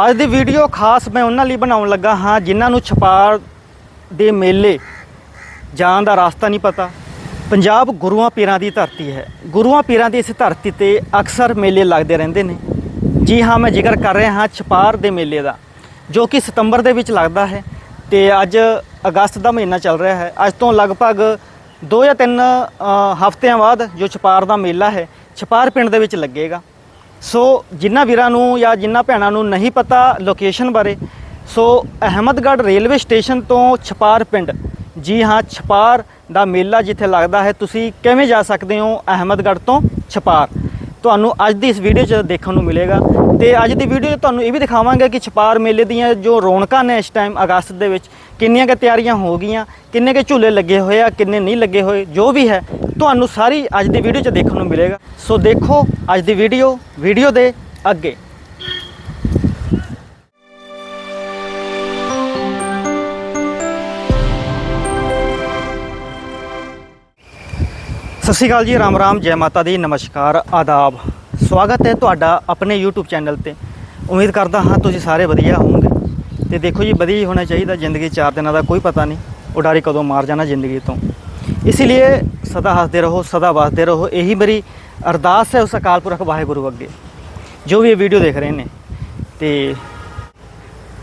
ਅੱਜ ਦੀ ਵੀਡੀਓ ਖਾਸ ਮੈਂ ਉਹਨਾਂ ਲਈ ਬਣਾਉਣ ਲੱਗਾ ਹਾਂ, ਜਿਨ੍ਹਾਂ ਨੂੰ ਛਪਾਰ ਦੇ ਮੇਲੇ ਜਾਣ ਦਾ ਰਸਤਾ ਨਹੀਂ ਪਤਾ। ਪੰਜਾਬ ਗੁਰੂਆਂ ਪੀਰਾਂ ਦੀ ਧਰਤੀ ਹੈ। ਗੁਰੂਆਂ ਪੀਰਾਂ ਦੀ ਇਸ ਧਰਤੀ ਤੇ ਅਕਸਰ ਮੇਲੇ ਲੱਗਦੇ ਰਹਿੰਦੇ ਨੇ। ਜੀ ਹਾਂ, ਮੈਂ ਜ਼ਿਕਰ ਕਰ ਰਿਹਾ ਹਾਂ ਛਪਾਰ ਦੇ ਮੇਲੇ ਦਾ, ਜੋ ਕਿ ਸਤੰਬਰ ਦੇ ਵਿੱਚ ਲੱਗਦਾ ਹੈ ਤੇ ਅੱਜ ਅਗਸਤ ਦਾ ਮਹੀਨਾ ਚੱਲ ਰਿਹਾ ਹੈ। ਅੱਜ ਤੋਂ ਲਗਭਗ 2 ਜਾਂ 3 ਹਫ਼ਤਿਆਂ ਬਾਅਦ ਜੋ ਛਪਾਰ ਦਾ ਮੇਲਾ ਹੈ, ਛਪਾਰ ਪਿੰਡ ਦੇ ਵਿੱਚ ਲੱਗੇਗਾ। ਸੋ ਜਿਨ੍ਹਾਂ ਵੀਰਾਂ ਨੂੰ ਜਾਂ ਜਿਨ੍ਹਾਂ ਭੈਣਾਂ ਨੂੰ ਨਹੀਂ ਪਤਾ ਲੋਕੇਸ਼ਨ ਬਾਰੇ, ਸੋ ਅਹਿਮਦਗੜ੍ਹ ਰੇਲਵੇ ਸਟੇਸ਼ਨ ਤੋਂ ਛਪਾਰ ਪਿੰਡ। ਜੀ ਹਾਂ, ਛਪਾਰ ਦਾ ਮੇਲਾ ਜਿੱਥੇ ਲੱਗਦਾ ਹੈ, ਤੁਸੀਂ ਕਿਵੇਂ ਜਾ ਸਕਦੇ ਹੋ ਅਹਿਮਦਗੜ੍ਹ ਤੋਂ ਛਪਾਰ? ਤੁਹਾਨੂੰ ਅੱਜ ਦੀ ਇਸ ਵੀਡੀਓ 'ਚ ਦੇਖਣ ਨੂੰ ਮਿਲੇਗਾ ਤੇ ਅੱਜ ਦੀ ਵੀਡੀਓ 'ਚ ਤੁਹਾਨੂੰ ਇਹ ਵੀ ਦਿਖਾਵਾਂਗੇ ਕਿ ਛਪਾਰ ਮੇਲੇ ਦੀਆਂ ਜੋ ਰੌਣਕਾਂ ਨੇ ਇਸ ਟਾਈਮ ਅਗਸਤ ਦੇ ਵਿੱਚ, ਕਿੰਨੀਆਂ ਕੁ ਤਿਆਰੀਆਂ ਹੋ ਗਈਆਂ, ਕਿੰਨੇ ਕੁ ਝੂਲੇ ਲੱਗੇ ਹੋਏ ਆ, ਕਿੰਨੇ ਨਹੀਂ ਲੱਗੇ ਹੋਏ, ਜੋ ਵੀ ਹੈ, ਤੁਹਾਨੂੰ ਸਾਰੀ ਅੱਜ ਦੀ ਵੀਡੀਓ 'ਚ ਦੇਖਣ ਨੂੰ ਮਿਲੇਗਾ। ਸੋ ਦੇਖੋ ਅੱਜ ਦੀ ਵੀਡੀਓ ਵੀਡੀਓ ਦੇ ਅੱਗੇ। ਸਤਿ ਸ਼੍ਰੀ ਅਕਾਲ ਜੀ, ਰਾਮ ਰਾਮ, ਜੈ ਮਾਤਾ ਦੀ, ਨਮਸਕਾਰ, ਆਦਾਬ। ਸਵਾਗਤ ਹੈ ਤੁਹਾਡਾ ਆਪਣੇ YouTube ਚੈਨਲ ਤੇ। ਉਮੀਦ ਕਰਦਾ ਹਾਂ ਤੁਸੀਂ ਸਾਰੇ ਵਧੀਆ ਹੋਵੋਗੇ। ਤੇ ਦੇਖੋ ਜੀ, ਵਧੀਆ ਹੀ ਹੋਣਾ ਚਾਹੀਦਾ ਜ਼ਿੰਦਗੀ ਚਾਰ ਦਿਨਾਂ ਦਾ, ਕੋਈ ਪਤਾ ਨਹੀਂ ਉਡਾਰੀ ਕਦੋਂ ਮਾਰ ਜਾਣਾ ਜ਼ਿੰਦਗੀ ਤੋਂ। ਇਸ ਲਈ ਸਦਾ ਹੱਸਦੇ ਰਹੋ, ਸਦਾ ਵਸਦੇ ਰਹੋ, ਇਹੀ ਮੇਰੀ ਅਰਦਾਸ ਹੈ ਉਸ ਅਕਾਲ ਪੁਰਖ ਵਾਹਿਗੁਰੂ ਅੱਗੇ, ਜੋ ਵੀ ਇਹ ਵੀਡੀਓ ਦੇਖ ਰਹੇ ਨੇ। ਤੇ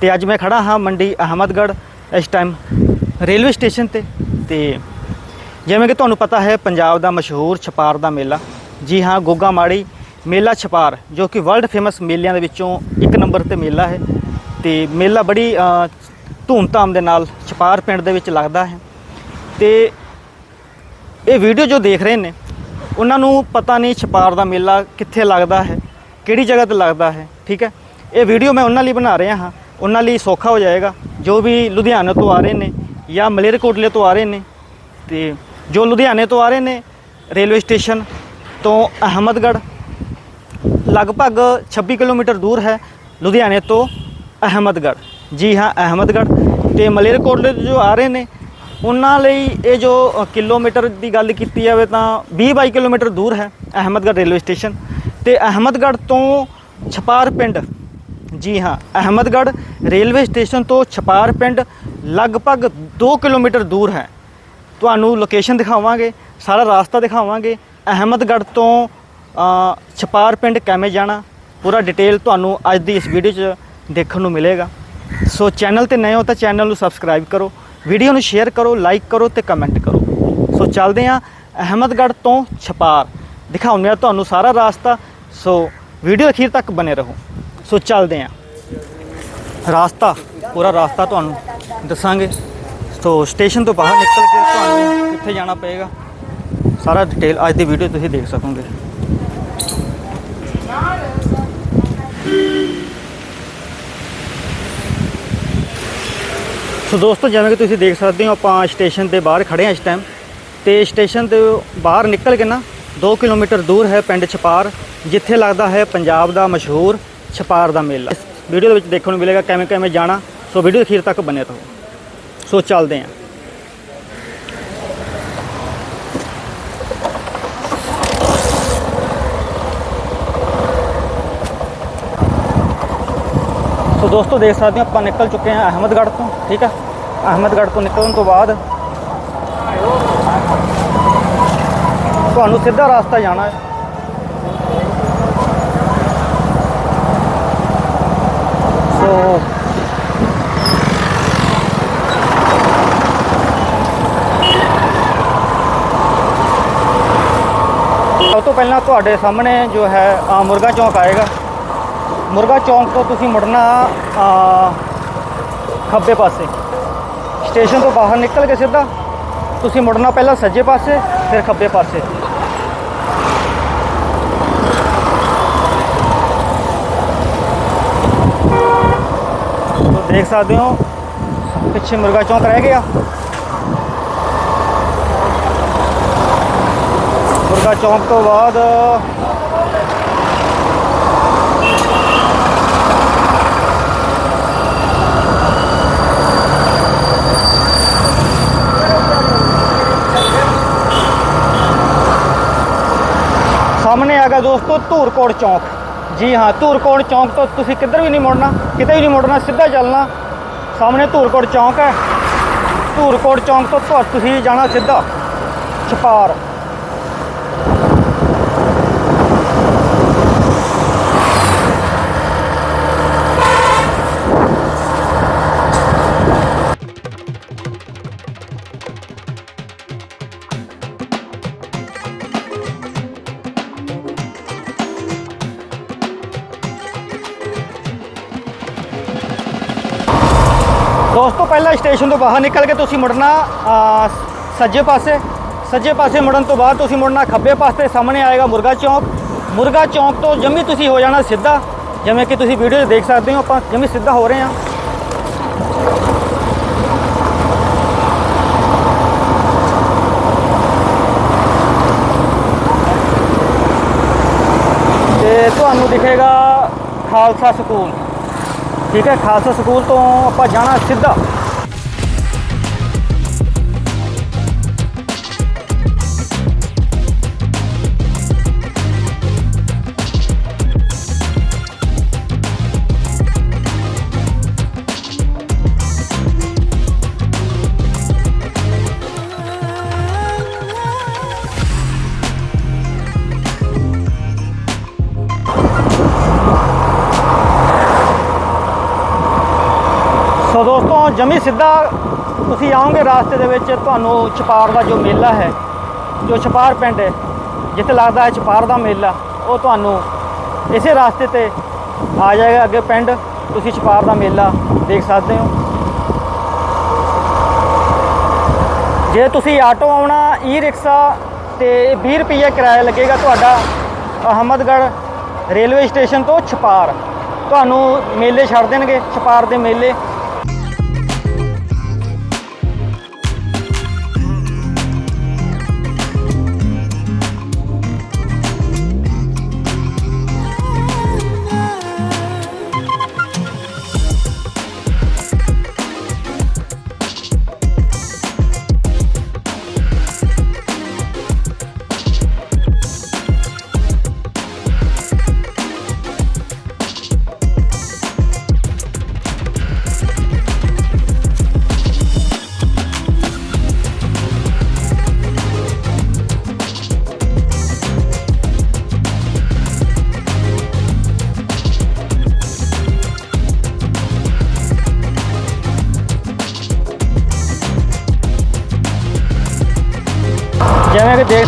ਤੇ ਅੱਜ ਮੈਂ ਖੜਾ ਹਾਂ ਮੰਡੀ ਅਹਮਦਗੜ੍ਹ ਇਸ ਟਾਈਮ ਰੇਲਵੇ ਸਟੇਸ਼ਨ ਤੇ। ਤੇ ਜਿਵੇਂ ਕਿ ਤੁਹਾਨੂੰ ਪਤਾ ਹੈ ਪੰਜਾਬ ਦਾ ਮਸ਼ਹੂਰ ਛਪਾਰ ਦਾ ਮੇਲਾ। ਜੀ ਹਾਂ ਗੋਗਾ ਮਾੜੀ ਮੇਲਾ ਛਪਾਰ ਜੋ ਕਿ ਵਰਲਡ ਫੇਮਸ ਮੇਲਿਆਂ ਦੇ ਵਿੱਚੋਂ ਇੱਕ ਨੰਬਰ ਤੇ ਮੇਲਾ ਹੈ। ਤੇ ਮੇਲਾ ਬੜੀ ਅ, ਧੂਮ-ਧਾਮ ਦੇ ਨਾਲ ਛਪਾਰ ਪਿੰਡ ਦੇ ਵਿੱਚ ਲੱਗਦਾ ਹੈ। ਤੇ ਇਹ ਵੀਡੀਓ ਜੋ ਦੇਖ ਰਹੇ ਨੇ ਉਹਨਾਂ ਨੂੰ ਪਤਾ ਨਹੀਂ ਛਪਾਰ ਦਾ ਮੇਲਾ ਕਿੱਥੇ ਲੱਗਦਾ ਹੈ ਕਿਹੜੀ ਜਗ੍ਹਾ ਤੇ ਲੱਗਦਾ ਹੈ ਠੀਕ ਹੈ? ਇਹ ਵੀਡੀਓ ਮੈਂ ਉਹਨਾਂ ਲਈ ਬਣਾ ਰਿਹਾ ਹਾਂ। ਉਹਨਾਂ ਲਈ ਸੌਖਾ ਹੋ ਜਾਏਗਾ। ਜੋ ਵੀ ਲੁਧਿਆਣਾ ਤੋਂ ਆ ਰਹੇ ਨੇ ਜਾਂ ਮਲੇਰਕੋਟਲੇ ਤੋਂ ਆ ਰਹੇ ਨੇ ਤੇ ਜੋ ਲੁਧਿਆਣੇ ਤੋਂ ਆ ਰਹੇ ਨੇ ਰੇਲਵੇ ਸਟੇਸ਼ਨ ਤੋਂ ਅਹਮਦਗੜ੍ਹ, ਲਗਭਗ 26 ਕਿਲੋਮੀਟਰ ਦੂਰ ਹੈ ਲੁਧਿਆਣੇ ਤੋਂ ਅਹਮਦਗੜ੍ਹ। ਜੀ ਹਾਂ, ਅਹਮਦਗੜ੍ਹ ਤੇ ਮਲੇਰਕੋਟਲੇ ਤੋਂ ਜੋ ਆ ਰਹੇ ਨੇ, ਉਹਨਾਂ ਲਈ ਇਹ ਜੋ ਕਿਲੋਮੀਟਰ ਦੀ ਗੱਲ ਕੀਤੀ ਜਾਵੇ ਤਾਂ 20 22 ਕਿਲੋਮੀਟਰ ਦੂਰ ਹੈ ਅਹਮਦਗੜ੍ਹ ਰੇਲਵੇ ਸਟੇਸ਼ਨ ਤੇ ਅਹਮਦਗੜ੍ਹ ਤੋਂ ਛਪਾਰ ਪਿੰਡ, ਜੀ ਹਾਂ, ਅਹਮਦਗੜ੍ਹ ਰੇਲਵੇ ਸਟੇਸ਼ਨ ਤੋਂ ਛਪਾਰ ਪਿੰਡ ਲਗਭਗ 2 ਕਿਲੋਮੀਟਰ ਦੂਰ ਹੈ। ਤੁਹਾਨੂੰ ਲੋਕੇਸ਼ਨ ਦਿਖਾਵਾਂਗੇ, ਸਾਰਾ ਰਾਸਤਾ ਦਿਖਾਵਾਂਗੇ। ਅਹਿਮਦਗੜ੍ਹ ਤੋਂ ਛਪਾਰ ਪਿੰਡ ਕਿਵੇਂ ਜਾਣਾ। ਪੂਰਾ ਡਿਟੇਲ ਤੁਹਾਨੂੰ ਅੱਜ ਦੀ ਇਸ ਵੀਡੀਓ 'ਚ ਦੇਖਣ ਨੂੰ ਮਿਲੇਗਾ। ਸੋ ਚੈਨਲ ਤੇ ਨਏ ਹੋ ਤਾਂ ਚੈਨਲ ਨੂੰ ਸਬਸਕ੍ਰਾਈਬ ਕਰੋ। ਵੀਡੀਓ ਨੂੰ ਸ਼ੇਅਰ ਕਰੋ ਲਾਈਕ ਕਰੋ ਤੇ ਕਮੈਂਟ ਕਰੋ। ਸੋ ਚੱਲਦੇ ਹਾਂ ਅਹਿਮਦਗੜ੍ਹ ਤੋਂ ਛਪਾਰ। ਦਿਖਾਉਂਦੇ ਹਾਂ ਤੁਹਾਨੂੰ ਸਾਰਾ ਰਾਸਤਾ। ਸੋ ਵੀਡੀਓ ਅਖੀਰ ਤੱਕ ਬਨੇ ਰਹੋ। ਸੋ ਚੱਲਦੇ ਹਾਂ। ਰਾਸਤਾ, ਪੂਰਾ ਰਾਸਤਾ ਤੁਹਾਨੂੰ ਦੱਸਾਂਗੇ। ਸੋ ਸਟੇਸ਼ਨ ਤੋਂ ਬਾਹਰ ਨਿਕਲ ਕੇ ਤੁਹਾਨੂੰ ਕਿੱਥੇ ਜਾਣਾ ਪਏਗਾ। ਸਾਰਾ ਡਿਟੇਲ ਅੱਜ ਦੀ ਵੀਡੀਓ ਤੁਸੀਂ ਦੇਖ ਸਕੋਗੇ। ਸੋ ਦੋਸਤੋ, ਜਿਵੇਂ ਕਿ ਤੁਸੀਂ ਦੇਖ ਸਕਦੇ ਹੋ, ਆਪਾਂ ਸਟੇਸ਼ਨ ਦੇ ਬਾਹਰ ਖੜੇ ਹਾਂ ਇਸ ਟਾਈਮ ਤੇ ਸਟੇਸ਼ਨ ਦੇ ਬਾਹਰ ਨਿਕਲ ਕੇ ਨਾ 2 ਕਿਲੋਮੀਟਰ ਦੂਰ ਹੈ ਪਿੰਡ ਛਪਾਰ, ਜਿੱਥੇ ਲੱਗਦਾ ਹੈ ਪੰਜਾਬ ਦਾ ਮਸ਼ਹੂਰ ਛਪਾਰ ਦਾ ਮੇਲਾ। ਇਸ ਵੀਡੀਓ ਦੇ ਵਿੱਚ ਦੇਖਣ ਨੂੰ ਮਿਲੇਗਾ ਕਿਵੇਂ ਕਿਵੇਂ ਜਾਣਾ। ਸੋ ਵੀਡੀਓ ਅਖੀਰ ਤੱਕ ਬਨੇ ਰਹੋ। ਸੋ ਚੱਲਦੇ ਹਾਂ ਸੋ ਦੋਸਤੋ, ਦੇਖ ਸਕਦੇ ਹੋ ਆਪਾਂ ਨਿਕਲ ਚੁੱਕੇ ਹਾਂ ਅਹਿਮਦਗੜ੍ਹ ਤੋਂ, ਠੀਕ ਹੈ ਅਹਿਮਦਗੜ੍ਹ ਤੋਂ ਨਿਕਲਣ ਤੋਂ ਬਾਅਦ ਤੁਹਾਨੂੰ ਸਿੱਧਾ ਰਸਤਾ ਜਾਣਾ ਹੈ। ਸੋ ਸਭ ਤੋਂ ਪਹਿਲਾਂ ਤੁਹਾਡੇ ਸਾਹਮਣੇ ਜੋ ਹੈ ਮੁਰਗਾ ਚੌਂਕ ਆਏਗਾ। ਮੁਰਗਾ ਚੌਂਕ ਤੋਂ ਤੁਸੀਂ ਮੁੜਨਾ ਖੱਬੇ ਪਾਸੇ। ਸਟੇਸ਼ਨ ਤੋਂ ਬਾਹਰ ਨਿਕਲ ਕੇ ਸਿੱਧਾ, ਤੁਸੀਂ ਮੁੜਨਾ ਪਹਿਲਾਂ ਸੱਜੇ ਪਾਸੇ, ਫਿਰ ਖੱਬੇ ਪਾਸੇ। ਦੇਖ ਸਕਦੇ ਹੋ, ਪਿੱਛੇ ਮੁਰਗਾ ਚੌਂਕ ਰਹਿ ਗਿਆ। ਮੁਰਗਾ ਚੌਂਕ ਤੋਂ ਬਾਅਦ ਸਾਹਮਣੇ ਆ ਗਿਆ ਦੋਸਤੋ ਧੂਰਕੋਟ ਚੌਂਕ ਜੀ ਹਾਂ ਧੂਰਕੋਟ ਚੌਂਕ ਤੋਂ ਤੁਸੀਂ ਕਿੱਧਰ ਵੀ ਨਹੀਂ ਮੁੜਨਾ ਕਿਤੇ ਵੀ ਨਹੀਂ ਮੁੜਨਾ ਸਿੱਧਾ ਚੱਲਣਾ ਸਾਹਮਣੇ ਧੂਰਕੋਟ ਚੌਂਕ ਹੈ ਧੂਰਕੋਟ ਚੌਂਕ ਤੋਂ ਤੁਹਾ- ਤੁਸੀਂ ਜਾਣਾ ਸਿੱਧਾ ਛਪਾਰ ਸਟੇਸ਼ਨ ਤੋਂ ਬਾਹਰ ਨਿਕਲ ਕੇ ਤੁਸੀਂ ਮੁੜਨਾ ਸੱਜੇ ਪਾਸੇ ਸੱਜੇ ਪਾਸੇ ਮੁੜਨ ਤੋਂ ਬਾਅਦ ਤੁਸੀਂ ਮੁੜਨਾ ਖੱਬੇ ਪਾਸੇ, ਸਾਹਮਣੇ ਆਏਗਾ ਮੁਰਗਾ ਚੌਂਕ। ਮੁਰਗਾ ਚੌਂਕ ਤੋਂ ਜੰਮੀ ਤੁਸੀਂ ਹੋ ਜਾਣਾ ਸਿੱਧਾ, ਜਿਵੇਂ ਕਿ ਤੁਸੀਂ ਵੀਡੀਓ 'ਚ ਦੇਖ ਸਕਦੇ ਹੋ, ਆਪਾਂ ਜੰਮੀ ਸਿੱਧਾ ਹੋ ਰਹੇ ਹਾਂ। ਤੇ ਤੁਹਾਨੂੰ ਦਿਖੇਗਾ ਖਾਲਸਾ ਸਕੂਲ। ਠੀਕ ਹੈ, ਖਾਲਸਾ ਸਕੂਲ ਤੋਂ ਆਪਾਂ ਜਾਣਾ ਸਿੱਧਾ। ਜਮੀ ਸਿੱਧਾ ਤੁਸੀਂ ਆਓਗੇ ਰਾਸਤੇ ਦੇ ਵਿੱਚ, ਤੁਹਾਨੂੰ ਛਪਾਰ ਦਾ ਜੋ ਮੇਲਾ ਹੈ, ਜੋ ਛਪਾਰ ਪਿੰਡ ਹੈ, ਜਿੱਥੇ ਲੱਗਦਾ ਹੈ ਛਪਾਰ ਦਾ ਮੇਲਾ, ਉਹ ਤੁਹਾਨੂੰ ਇਸੇ ਰਾਸਤੇ ਤੇ ਆ ਜਾਏਗਾ ਅੱਗੇ ਪਿੰਡ। ਤੁਸੀਂ ਛਪਾਰ ਦਾ ਮੇਲਾ ਦੇਖ ਸਕਦੇ ਹੋ। ਜੇ ਤੁਸੀਂ ਆਟੋ ਆਉਣਾ ਈ ਰਿਕਸ਼ਾ ਤੇ 20 ਰੁਪਏ ਕਿਰਾਇਆ ਲੱਗੇਗਾ ਤੁਹਾਡਾ ਅਹਮਦਗੜ੍ਹ ਰੇਲਵੇ ਸਟੇਸ਼ਨ ਤੋਂ ਛਪਾਰ। ਤੁਹਾਨੂੰ ਮੇਲੇ ਛੱਡ ਦੇਣਗੇ, ਛਪਾਰ ਦੇ ਮੇਲੇ।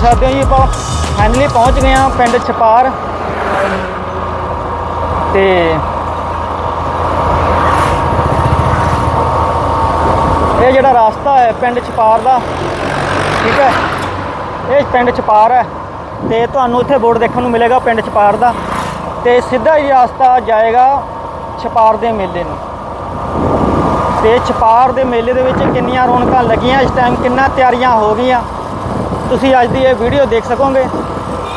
ਸਕਦੇ ਹੋ ਜੀ ਆਪਾਂ। ਫਾਈਨਲੀ ਪਹੁੰਚ ਗਏ ਹਾਂ ਪਿੰਡ ਛਪਾਰ। ਤੇ ਇਹ ਜਿਹੜਾ ਰਸਤਾ ਹੈ ਪਿੰਡ ਛਪਾਰ ਦਾ, ਠੀਕ ਹੈ? ਇਹ ਪਿੰਡ ਛਪਾਰ ਹੈ। ਤੇ ਤੁਹਾਨੂੰ ਇੱਥੇ ਬੋਰਡ ਦੇਖਣ ਨੂੰ ਮਿਲੇਗਾ ਪਿੰਡ ਛਪਾਰ ਦਾ। ਤੇ ਸਿੱਧਾ ਹੀ ਰਸਤਾ ਜਾਏਗਾ ਛਪਾਰ ਦੇ ਮੇਲੇ ਨੂੰ। ਤੇ ਛਪਾਰ ਦੇ ਮੇਲੇ ਦੇ ਵਿੱਚ ਕਿੰਨੀਆਂ ਰੌਣਕਾਂ ਲੱਗੀਆਂ, ਇਸ ਟਾਈਮ ਕਿੰਨਾ ਤਿਆਰੀਆਂ ਹੋ ਗਈਆਂ। ਤੁਸੀਂ ਅੱਜ ਦੀ ਇਹ ਵੀਡੀਓ ਦੇਖ ਸਕੋਗੇ।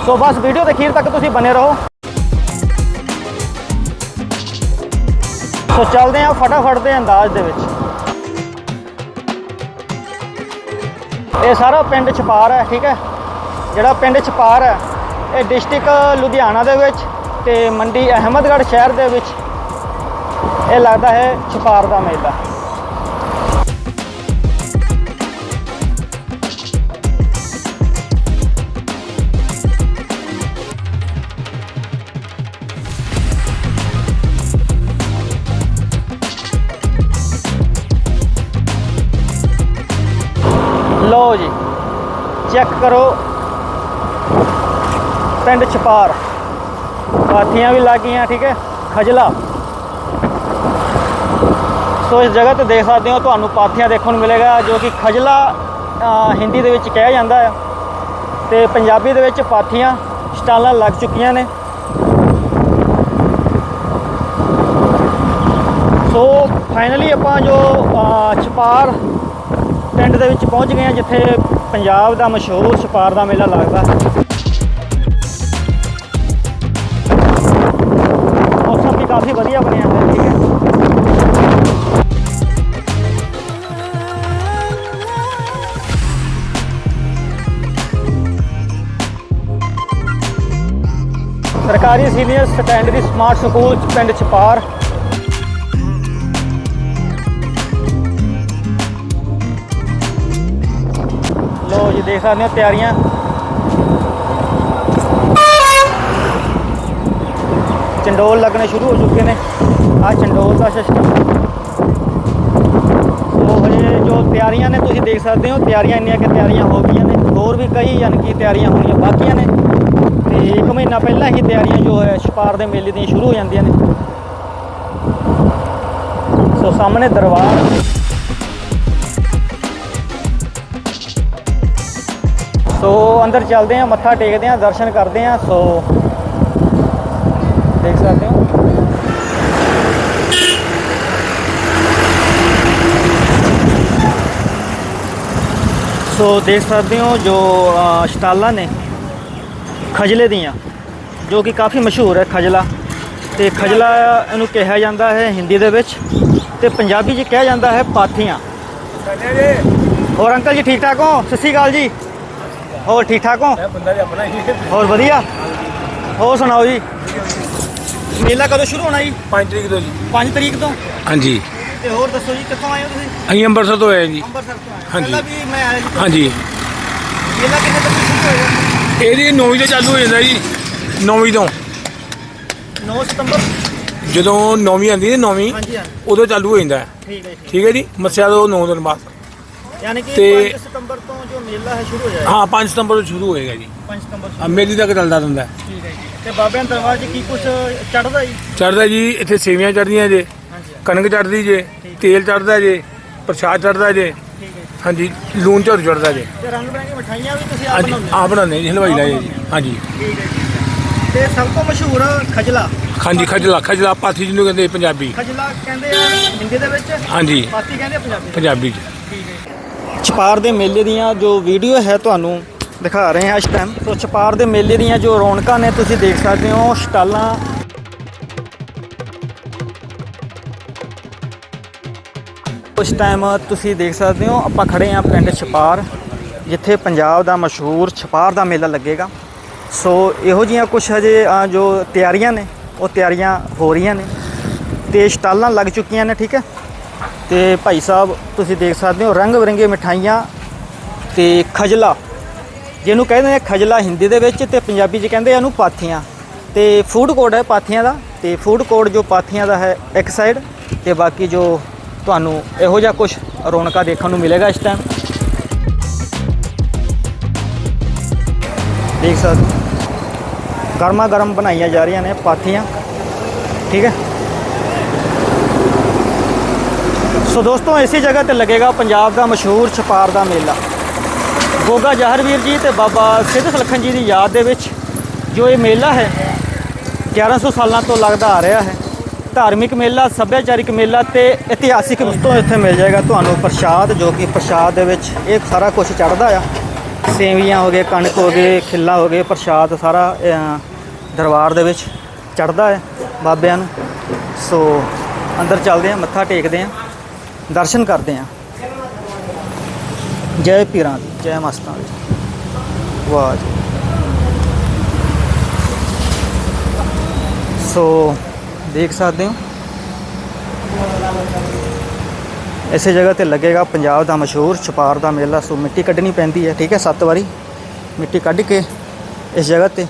ਸੋ ਬਸ ਵੀਡੀਓ ਦੇ ਅਖੀਰ ਤੱਕ ਤੁਸੀਂ ਬਨੇ ਰਹੋ। ਸੋ ਚੱਲਦੇ ਹਾਂ ਫਟਾਫਟ ਦੇ ਅੰਦਾਜ਼ ਦੇ ਵਿੱਚ। ਇਹ ਸਾਰਾ ਪਿੰਡ ਛਪਾਰ ਹੈ, ਠੀਕ ਹੈ? ਜਿਹੜਾ ਪਿੰਡ ਛਪਾਰ ਹੈ, ਇਹ ਡਿਸਟ੍ਰਿਕਟ ਲੁਧਿਆਣਾ ਦੇ ਵਿੱਚ ਤੇ ਮੰਡੀ ਅਹਿਮਦਗੜ੍ਹ ਸ਼ਹਿਰ ਦੇ ਵਿੱਚ ਇਹ ਲੱਗਦਾ ਹੈ ਛਪਾਰ ਦਾ ਮੇਲਾ। ਲਓ ਜੀ। ਚੈੱਕ ਕਰੋ। ਪਿੰਡ ਛਪਾਰ। ਪਾਥੀਆਂ ਵੀ ਲੱਗੀਆਂ ਠੀਕ ਹੈ? ਖਜਲਾ। ਸੋ ਇਸ ਜਗ੍ਹਾ ਤੇ ਦੇਖ ਸਕਦੇ ਹੋ, ਤੁਹਾਨੂੰ ਪਾਥੀਆਂ ਦੇਖਣ ਨੂੰ ਮਿਲੇਗਾ, ਜੋ ਕਿ ਖਜਲਾ ਹਿੰਦੀ ਦੇ ਵਿੱਚ ਕਿਹਾ ਜਾਂਦਾ ਹੈ ਤੇ ਪੰਜਾਬੀ ਦੇ ਵਿੱਚ ਪਾਥੀਆਂ, ਸਟਾਲਾਂ ਲੱਗ ਚੁੱਕੀਆਂ ਨੇ। ਸੋ ਫਾਈਨਲੀ ਆਪਾਂ ਜੋ ਛਪਾਰ ਪਿੰਡ ਦੇ ਵਿੱਚ ਪਹੁੰਚ ਗਏ ਹਾਂ, ਜਿੱਥੇ ਪੰਜਾਬ ਦਾ ਮਸ਼ਹੂਰ ਛਪਾਰ ਦਾ ਮੇਲਾ ਲੱਗਦਾ। ਮੌਸਮ ਵੀ ਕਾਫੀ ਵਧੀਆ ਬਣਿਆ ਹੋਇਆ ਠੀਕ ਹੈ। ਸਰਕਾਰੀ ਸੀਨੀਅਰ ਸੈਕੰਡਰੀ ਸਮਾਰਟ ਸਕੂਲ ਪਿੰਡ ਛਪਾਰ ਤੁਸੀਂ ਦੇਖ ਸਕਦੇ ਹੋ ਤਿਆਰੀਆਂ। ਚੰਡੋਲ ਲੱਗਣੇ ਸ਼ੁਰੂ ਹੋ ਚੁੱਕੇ ਨੇ। ਆ ਚੰਡੋਲ ਦਾ ਸਿਸਟਮ ਸੋ ਹਜੇ ਜੋ ਤਿਆਰੀਆਂ ਨੇ, ਤੁਸੀਂ ਦੇਖ ਸਕਦੇ ਹੋ, ਤਿਆਰੀਆਂ ਇੰਨੀਆਂ ਕਿ ਤਿਆਰੀਆਂ ਹੋ ਗਈਆਂ ਨੇ। ਹੋਰ ਵੀ ਕਈ ਯਾਨੀ ਕਿ ਤਿਆਰੀਆਂ ਹੋਣੀਆਂ ਬਾਕੀਆਂ ਨੇ। ਤੇ ਇੱਕ ਮਹੀਨਾ ਪਹਿਲਾਂ ਹੀ ਤਿਆਰੀਆਂ ਜੋ ਹੈ, ਛਪਾਰ ਦੇ ਮੇਲੇ ਦੀਆਂ ਸ਼ੁਰੂ ਹੋ ਜਾਂਦੀਆਂ ਨੇ। ਸੋ ਸਾਹਮਣੇ ਦਰਬਾਰ। ਸੋ ਅੰਦਰ ਚੱਲਦੇ ਆ ਮੱਥਾ ਟੇਕਦੇ ਆ ਦਰਸ਼ਨ ਕਰਦੇ ਆ ਸੋ ਦੇਖ ਸਕਦੇ ਹੋ। ਸੋ ਦੇਖ ਸਕਦੇ ਹੋ ਜੋ ਸਟਾਲਾਂ ਨੇ ਖਜਲੇ ਦੀਆਂ ਜੋ ਕਿ ਕਾਫੀ ਮਸ਼ਹੂਰ ਹੈ ਖਜਲਾ। ਤੇ ਖਜਲਾ ਇਹਨੂੰ ਕਿਹਾ ਜਾਂਦਾ ਹੈ ਹਿੰਦੀ ਦੇ ਵਿੱਚ ਤੇ ਪੰਜਾਬੀ 'ਚ ਕਿਹਾ ਜਾਂਦਾ ਹੈ ਪਾਥੀਆਂ। ਹੋਰ ਅੰਕਲ ਜੀ ਠੀਕ ਠਾਕ ਹੋ? ਸਤਿ ਸ਼੍ਰੀ ਅਕਾਲ ਜੀ। ਹੋਰ ਠੀਕ ਠਾਕ ਹੋ? ਬੰਦਾ ਜੀ ਆਪਣਾ ਹੀ ਹੋਰ ਵਧੀਆ। ਹੋਰ ਸੁਣਾਓ ਜੀ? ਮੇਲਾ ਕਦੋਂ ਸ਼ੁਰੂ ਹੋਣਾ ਜੀ? 5 ਤਰੀਕ ਤੋਂ ਜੀ। 5 ਤਰੀਕ ਤੋਂ? ਹਾਂਜੀ। ਤੇ ਹੋਰ ਦੱਸੋ ਜੀ ਕਿੱਥੋਂ ਆਏ ਹੋ ਤੁਸੀਂ? ਅਸੀਂ ਅੰਮ੍ਰਿਤਸਰ ਤੋਂ ਆਏ ਜੀ। ਅੰਮ੍ਰਿਤਸਰ ਤੋਂ ਆਏ ਹੋ। ਹਾਂਜੀ। ਪਹਿਲਾਂ ਵੀ ਮੈਂ ਆਇਆ ਜੀ ਹਾਂਜੀ। ਮੇਲਾ ਕਿੰਨੇ ਤੱਕ ਸ਼ੁਰੂ ਹੋਏਗਾ ਇਹਦੀ 9ਵੀਂ ਤੋਂ ਚਾਲੂ ਹੋ ਜਾਂਦਾ ਜੀ। 9ਵੀਂ ਤੋਂ। 9 ਸਤੰਬਰ। ਜਦੋਂ 9ਵੀਂ ਆਉਂਦੀ ਹੈ 9ਵੀਂ ਹਾਂਜੀ ਹਾਂ ਉਦੋਂ ਚਾਲੂ ਹੋ ਜਾਂਦਾ। ਹੈ। ਠੀਕ ਹੈ ਜੀ। ਠੀਕ ਹੈ ਜੀ? ਮੱਸਿਆ ਤੋਂ 9 ਦਿਨ ਬਾਅਦ। ਯਾਨੀ ਕਿ ਤੇ- 5 ਸਤੰਬਰ ਤੋਂ ਜੋ ਮੇਲਾ ਹੈ ਸ਼ੁਰੂ ਹੋ ਜਾਏਗਾ। ਹਾਂ 5 ਸਤੰਬਰ ਤੋਂ ਸ਼ੁਰੂ ਹੋਏਗਾ ਜੀ। 5 ਸਤੰਬਰ ਆ ਸ਼ੁਰੂ ਮੇਲੀ ਤੱਕ ਚੱਲਦਾ ਰਹਿੰਦਾ। ਠੀਕ ਹੈ ਜੀ। ਤੇ ਬਾਬਿਆਂ ਦਰਬਾਰ 'ਚ ਕੀ ਕੁਝ ਚੜਦਾ ਜੀ? ਚੜ੍ਹਦਾ ਜੀ ਇੱਥੇ ਸੇਵੀਆਂ ਚੜ੍ਹਦੀਆਂ ਜੇ ਕਣਕ ਚੜ੍ਹਦੀ ਜੇ ਤੇਲ ਚੜ੍ਹਦਾ ਜੇ ਪ੍ਰਸ਼ਾਦ ਚੜ੍ਹਦਾ ਜੇ। ਹਾਂਜੀ ਲੂਣ ਝੋਰ ਚੜ੍ਹਦਾ ਜੇ। ਤੇ ਰੰਗ ਬਰੰਗੀ ਮਠਾਈਆਂ ਵੀ ਤੁਸੀਂ ਆਪ ਬਣਾਉਂਦੇ ਆਪ ਬਣਾਉਂਦੇ ਜੀ ਹਲਵਾਈ ਲਾਏ ਜੀ। ਹਾਂਜੀ। ਠੀਕ ਹੈ ਜੀ। ਤੇ ਸਭ ਤੋਂ ਮਸ਼ਹੂਰ ਖਜਲਾ? ਹਾਂਜੀ ਖਜਲਾ ਖਜਲਾ ਪਾਥੀ ਜਿਹਨੂੰ ਕਹਿੰਦੇ ਪੰਜਾਬੀ। ਖਜਲਾ ਕਹਿੰਦੇ ਆ ਹਿੰਦੀ ਦੇ ਵਿੱਚ? ਹਾਂਜੀ। ਪਾਤੀ ਕਹਿੰਦੇ ਆ ਪੰਜਾਬੀ? ਪੰਜਾਬੀ ਚ। ਛਪਾਰ ਦੇ ਮੇਲੇ ਦੀਆਂ ਜੋ ਵੀਡੀਓ ਹੈ ਤੁਹਾਨੂੰ ਦਿਖਾ ਰਹੇ ਹਾਂ ਇਸ ਟਾਈਮ ਸੋ ਛਪਾਰ ਦੇ ਮੇਲੇ ਦੀਆਂ ਜੋ ਰੌਣਕਾਂ ਨੇ, ਤੁਸੀਂ ਦੇਖ ਸਕਦੇ ਹੋ ਸਟਾਲਾਂ। ਉਸ ਟਾਈਮ ਤੁਸੀਂ ਦੇਖ ਸਕਦੇ ਹੋ, ਆਪਾਂ ਖੜੇ ਹਾਂ ਪਿੰਡ ਛਪਾਰ, ਜਿੱਥੇ ਪੰਜਾਬ ਦਾ ਮਸ਼ਹੂਰ ਛਪਾਰ ਦਾ ਮੇਲਾ ਲੱਗੇਗਾ। ਸੋ ਇਹੋ ਜੀਆਂ ਕੁਝ ਹਜੇ ਜੋ ਤਿਆਰੀਆਂ ਨੇ, ਉਹ ਤਿਆਰੀਆਂ ਹੋ ਰਹੀਆਂ ਨੇ ਤੇ ਸਟਾਲਾਂ ਲੱਗ ਚੁੱਕੀਆਂ ਨੇ, ਠੀਕ ਹੈ? ਤੇ ਭਾਈ ਸਾਹਿਬ, ਤੁਸੀਂ ਦੇਖ ਸਕਦੇ ਹੋ ਰੰਗ ਬਰੰਗੇ ਮਿਠਾਈਆਂ ਤੇ ਖਜਲਾ। ਜਿਹਨੂੰ ਕਹਿੰਦੇ ਨੇ ਖਜਲਾ ਹਿੰਦੀ ਦੇ ਵਿੱਚ ਤੇ ਪੰਜਾਬੀ 'ਚ ਕਹਿੰਦੇ ਆ ਇਹਨੂੰ ਪਾਥੀਆਂ। ਤੇ ਫੂਡ ਕੋਡ ਹੈ ਪਾਥੀਆਂ ਦਾ, ਤੇ ਫੂਡ ਕੋਡ ਜੋ ਪਾਥੀਆਂ ਦਾ ਹੈ ਇੱਕ ਸਾਈਡ ਤੇ ਬਾਕੀ ਜੋ ਤੁਹਾਨੂੰ ਇਹੋ ਜਿਹਾ ਕੁਝ ਰੌਣਕਾਂ ਦੇਖਣ ਨੂੰ ਮਿਲੇਗਾ ਇਸ ਟਾਈਮ ਦੇਖ ਸਕਦੇ ਗਰਮਾ ਗਰਮ ਬਣਾਈਆਂ ਜਾ ਰਹੀਆਂ ਨੇ ਪਾਥੀਆਂ। ਠੀਕ ਹੈ। ਸੋ ਦੋਸਤੋ, ਇਸੇ ਜਗ੍ਹਾ ਤੇ ਲੱਗੇਗਾ ਪੰਜਾਬ ਦਾ ਮਸ਼ਹੂਰ ਛਪਾਰ ਦਾ ਮੇਲਾ। ਗੋਗਾ ਜਹਰਵੀਰ ਜੀ ਤੇ ਬਾਬਾ ਸਿੱਧ ਸਲਖਣ ਜੀ ਦੀ ਯਾਦ ਦੇ ਵਿੱਚ ਜੋ ਇਹ ਮੇਲਾ ਹੈ 1100 ਸਾਲਾਂ ਤੋਂ ਲੱਗਦਾ ਆ ਰਿਹਾ ਹੈ। ਧਾਰਮਿਕ ਮੇਲਾ, ਸੱਭਿਆਚਾਰਿਕ ਮੇਲਾ ਤੇ ਇਤਿਹਾਸਿਕ ਵਸਤੂ ਇੱਥੇ ਮਿਲ ਜਾਏਗਾ। ਤੁਹਾਨੂੰ ਪ੍ਰਸ਼ਾਦ, ਜੋ ਕਿ ਪ੍ਰਸ਼ਾਦ ਦੇ ਵਿੱਚ ਇਹ ਸਾਰਾ ਕੁਝ ਚੜਦਾ ਆ। ਸੇਵੀਆਂ ਹੋ ਗਏ, ਕਣਕ ਹੋ ਗਏ, ਖਿੱਲਾ ਹੋ ਗਏ, ਪ੍ਰਸ਼ਾਦ ਸਾਰਾ ਦਰਬਾਰ ਦੇ ਵਿੱਚ ਚੜਦਾ ਹੈ ਬਾਬਿਆਂ ਨੂੰ। ਸੋ ਅੰਦਰ ਚੱਲਦੇ ਆ ਮੱਥਾ ਟੇਕਦੇ ਆ ਦਰਸ਼ਨ ਕਰਦੇ ਆ ਜੈ ਪੀਰਾਂ ਦੀ, ਜੈ ਮਸਤਾਂ ਦੀ। ਵਾਹ ਜੀ। ਸੋ, ਦੇਖ ਸਕਦੇ ਹੋ। ਇਸੇ ਜਗ੍ਹਾ ਤੇ ਲੱਗੇਗਾ ਪੰਜਾਬ ਦਾ ਮਸ਼ਹੂਰ ਛਪਾਰ ਦਾ ਮੇਲਾ। ਸੋ ਮਿੱਟੀ ਕੱਢਣੀ ਪੈਂਦੀ ਹੈ, ਠੀਕ ਹੈ, ਸੱਤ ਵਾਰੀ। ਮਿੱਟੀ ਕੱਢ ਕੇ ਇਸ ਜਗ੍ਹਾ ਤੇ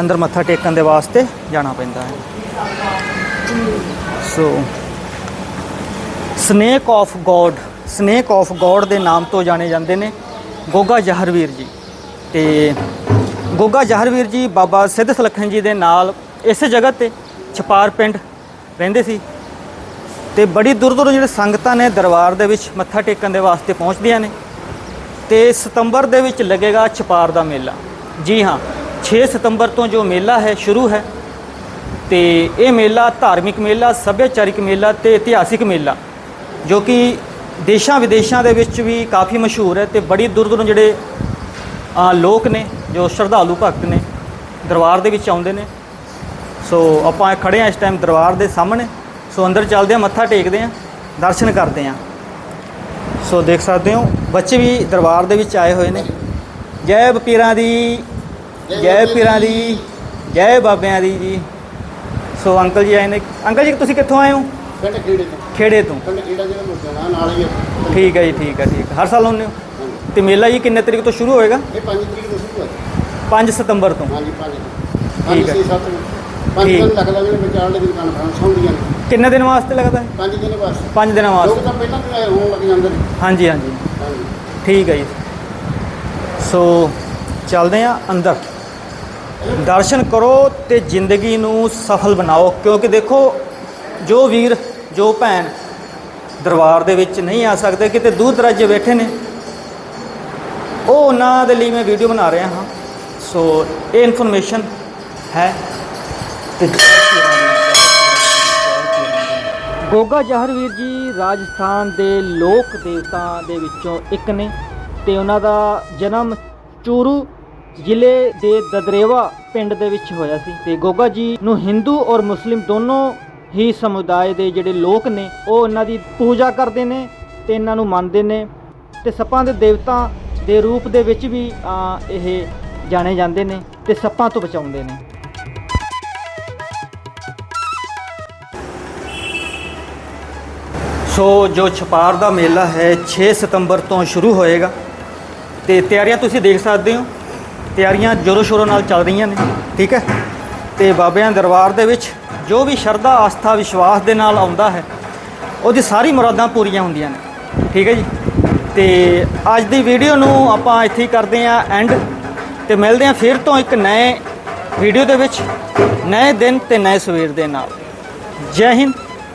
ਅੰਦਰ ਮੱਥਾ ਟੇਕਣ ਦੇ ਵਾਸਤੇ ਜਾਣਾ ਪੈਂਦਾ ਹੈ। So snake of God snake of God ਦੇ ਨਾਮ ਤੋਂ ਜਾਣੇ ਜਾਂਦੇ ਨੇ ਗੋਗਾ ਜਹਰਵੀਰ ਜੀ। ਤੇ ਗੋਗਾ ਜਹਰਵੀਰ ਜੀ ਬਾਬਾ ਸਿੱਧ ਸਲੱਖਣ ਜੀ ਦੇ ਨਾਲ ਇਸੇ ਜਗ੍ਹਾ ਤੇ ਛਪਾਰ ਪਿੰਡ ਰਹਿੰਦੇ ਸੀ। ਤੇ ਬੜੀ ਦੂਰ ਦੂਰੋਂ ਜਿਹੜੇ ਸੰਗਤਾਂ ਨੇ ਦਰਬਾਰ ਦੇ ਵਿੱਚ ਮੱਥਾ ਟੇਕਣ ਦੇ ਵਾਸਤੇ ਪਹੁੰਚਦੀਆਂ ਨੇ। ਤੇ ਸਤੰਬਰ ਦੇ ਵਿੱਚ ਲੱਗੇਗਾ ਛਪਾਰ ਦਾ ਮੇਲਾ। ਜੀ ਹਾਂ 6 ਸਤੰਬਰ ਤੋਂ ਜੋ ਮੇਲਾ ਹੈ, ਸ਼ੁਰੂ ਹੈ। ਤੇ ਇਹ ਮੇਲਾ ਧਾਰਮਿਕ ਮੇਲਾ, ਸੱਭਿਆਚਾਰਿਕ ਮੇਲਾ ਤੇ ਇਤਿਹਾਸਿਕ ਮੇਲਾ। ਜੋ ਕਿ ਦੇਸ਼ਾਂ ਵਿਦੇਸ਼ਾਂ ਦੇ ਵਿੱਚ ਵੀ ਕਾਫੀ ਮਸ਼ਹੂਰ ਹੈ ਤੇ ਬੜੀ ਦੂਰ ਦੂਰੋਂ ਜਿਹੜੇ ਲੋਕ ਨੇ, ਜੋ ਸ਼ਰਧਾਲੂ ਭਗਤ ਨੇ ਦਰਬਾਰ ਦੇ ਵਿੱਚ ਆਉਂਦੇ ਨੇ। ਸੋ ਆਪਾਂ ਖੜੇ ਆ ਇਸ ਟਾਈਮ ਦਰਬਾਰ ਦੇ ਸਾਹਮਣੇ। ਸੋ ਅੰਦਰ ਚੱਲਦੇ ਆ ਮੱਥਾ ਟੇਕਦੇ ਆ ਦਰਸ਼ਨ ਕਰਦੇ ਆ ਸੋ ਦੇਖ ਸਕਦੇ ਹੋ, ਬੱਚੇ ਵੀ ਦਰਬਾਰ ਦੇ ਵਿੱਚ ਆਏ ਹੋਏ ਨੇ। ਜੈ ਪੀਰਾਂ ਦੀ, ਜੈ ਪੀਰਾਂ ਦੀ, ਜੈ ਬਾਬਿਆਂ ਦੀ ਜੀ। ਸੋ ਅੰਕਲ ਜੀ ਆਏ ਨੇ। ਅੰਕਲ ਜੀ, ਤੁਸੀਂ ਕਿੱਥੋਂ ਆਏ ਹੋ? ਪਿੰਡ ਖੇੜੇ ਤੋਂ। ਖੇੜੇ ਤੋਂ। ਪਿੰਡ ਖੇੜਾ ਜਿਹੜਾ ਲੁਧਿਆਣਾ ਨਾਲ ਹੀ ਹੈ ਠੀਕ ਹੈ ਜੀ ਠੀਕ ਹੈ ਠੀਕ। ਹਰ ਸਾਲ ਆਉਂਦੇ ਹੋ। ਤੇ ਮੇਲਾ ਜੀ ਕਿੰਨੇ ਤਰੀਕ ਤੋਂ ਸ਼ੁਰੂ ਹੋਏਗਾ? ਇਹ 5 ਤਰੀਕ ਨੂੰ ਸ਼ੁਰੂ ਹੋਇਆ 5 ਸਤੰਬਰ ਤੋਂ। ਹਾਂਜੀ 5 ਠੀਕ 5 ਹੈ। 6 7 ਪੰਜ ਠੀਕ। ਦਿਨ ਲੱਗਦਾ ਜਿਹੜੇ ਵਿਚਾਰ ਦੇ ਕਾਨਫਰੰਸ ਹੁੰਦੀਆਂ ਨੇ ਕਿੰਨੇ ਦਿਨ ਵਾਸਤੇ ਲੱਗਦਾ? ਹੈ ਪੰਜ ਦਿਨ ਬਸ 5 ਦਿਨਾਂ ਲੋਕ ਵਾਸਤੇ ਤਾਂ ਪਹਿਲਾਂ ਤੋਂ ਆਏ ਹੋਣ ਲੱਗ ਜਾਂਦੇ ਨੇ। ਹਾਂਜੀ ਹਾਂਜੀ। ਹਾਂਜੀ। ਠੀਕ ਹੈ ਜੀ। ਸੋ ਚੱਲਦੇ ਆ ਅੰਦਰ। ਦਰਸ਼ਨ ਕਰੋ ਤੇ ਜ਼ਿੰਦਗੀ ਨੂੰ ਸਫਲ ਬਣਾਓ। ਕਿਉਂਕਿ ਦੇਖੋ ਜੋ ਵੀਰ ਜੋ ਭੈਣ ਦਰਬਾਰ ਦੇ ਵਿੱਚ ਨਹੀਂ ਆ ਸਕਦੇ, ਕਿਤੇ ਦੂਰ ਦਰਾਜੇ ਬੈਠੇ ਨੇ। ਉਹ ਉਹਨਾਂ ਦੇ ਲਈ ਮੈਂ ਵੀਡੀਓ ਬਣਾ ਰਿਹਾ ਹਾਂ। ਸੋ ਇਹ ਇਨਫੋਰਮੇਸ਼ਨ ਹੈ। ਤੇ ਗੋਗਾ ਜਹਰਵੀਰ ਜੀ ਰਾਜਸਥਾਨ ਦੇ ਲੋਕ ਦੇਵਤਾ ਦੇ ਵਿੱਚੋਂ ਇੱਕ ਨੇ ਤੇ ਉਹਨਾਂ ਦਾ ਜਨਮ ਚੂਰੂ ਜ਼ਿਲ੍ਹੇ ਦੇ ਦਦਰੇਵਾ ਪਿੰਡ ਦੇ ਵਿੱਚ ਹੋਇਆ ਸੀ। ਤੇ ਗੋਗਾ ਜੀ ਨੂੰ ਹਿੰਦੂ ਔਰ ਮੁਸਲਿਮ ਦੋਨੋਂ ਹੀ ਸਮੁਦਾਇ ਦੇ ਜਿਹੜੇ ਲੋਕ ਨੇ, ਉਹ ਇਹਨਾਂ ਦੀ ਪੂਜਾ ਕਰਦੇ ਨੇ ਤੇ ਇਹਨਾਂ ਨੂੰ ਮੰਨਦੇ ਨੇ ਤੇ ਸੱਪਾਂ ਦੇ ਦੇਵਤਾ ਦੇ ਰੂਪ ਦੇ ਵਿੱਚ ਵੀ ਇਹ ਜਾਣੇ ਜਾਂਦੇ ਨੇ ਤੇ ਸੱਪਾਂ ਤੋਂ ਬਚਾਉਂਦੇ ਨੇ। ਸੋ ਜੋ ਛਪਾਰ ਦਾ ਮੇਲਾ ਹੈ 6 ਸਤੰਬਰ ਤੋਂ ਸ਼ੁਰੂ ਹੋਏਗਾ ਤੇ ਤਿਆਰੀਆਂ ਤੁਸੀਂ ਦੇਖ ਸਕਦੇ ਹੋ। ਤਿਆਰੀਆਂ ਜ਼ੋਰੋ ਸ਼ੋਰੋ ਨਾਲ ਚੱਲ ਰਹੀਆਂ ਨੇ, ਠੀਕ ਹੈ? ਤੇ ਬਾਬਿਆਂ ਦਰਬਾਰ ਦੇ ਵਿੱਚ ਜੋ ਵੀ ਸ਼ਰਧਾ, ਆਸਥਾ, ਵਿਸ਼ਵਾਸ ਦੇ ਨਾਲ ਆਉਂਦਾ ਹੈ, ਉਹਦੀ ਸਾਰੀ ਮੁਰਾਦਾਂ ਪੂਰੀਆਂ ਹੁੰਦੀਆਂ ਨੇ। ਠੀਕ ਹੈ ਜੀ? ਤੇ ਅੱਜ ਦੀ ਵੀਡੀਓ ਨੂੰ ਆਪਾਂ ਇੱਥੇ ਹੀ ਕਰਦੇ ਹਾਂ ਐਂਡ ਤੇ ਮਿਲਦੇ ਹਾਂ ਫਿਰ ਤੋਂ ਇੱਕ ਨਏ ਵੀਡੀਓ ਦੇ ਵਿੱਚ। ਨਏ ਦਿਨ ਤੇ ਨਏ ਸਵੇਰ ਦੇ ਨਾਲ। ਜੈ ਹਿੰਦ,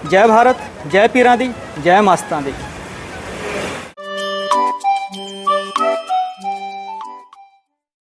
ਜੈ ਭਾਰਤ, ਜੈ ਪੀਰਾਂ ਦੀ, ਜੈ ਮਸਤਾਂ ਦੀ।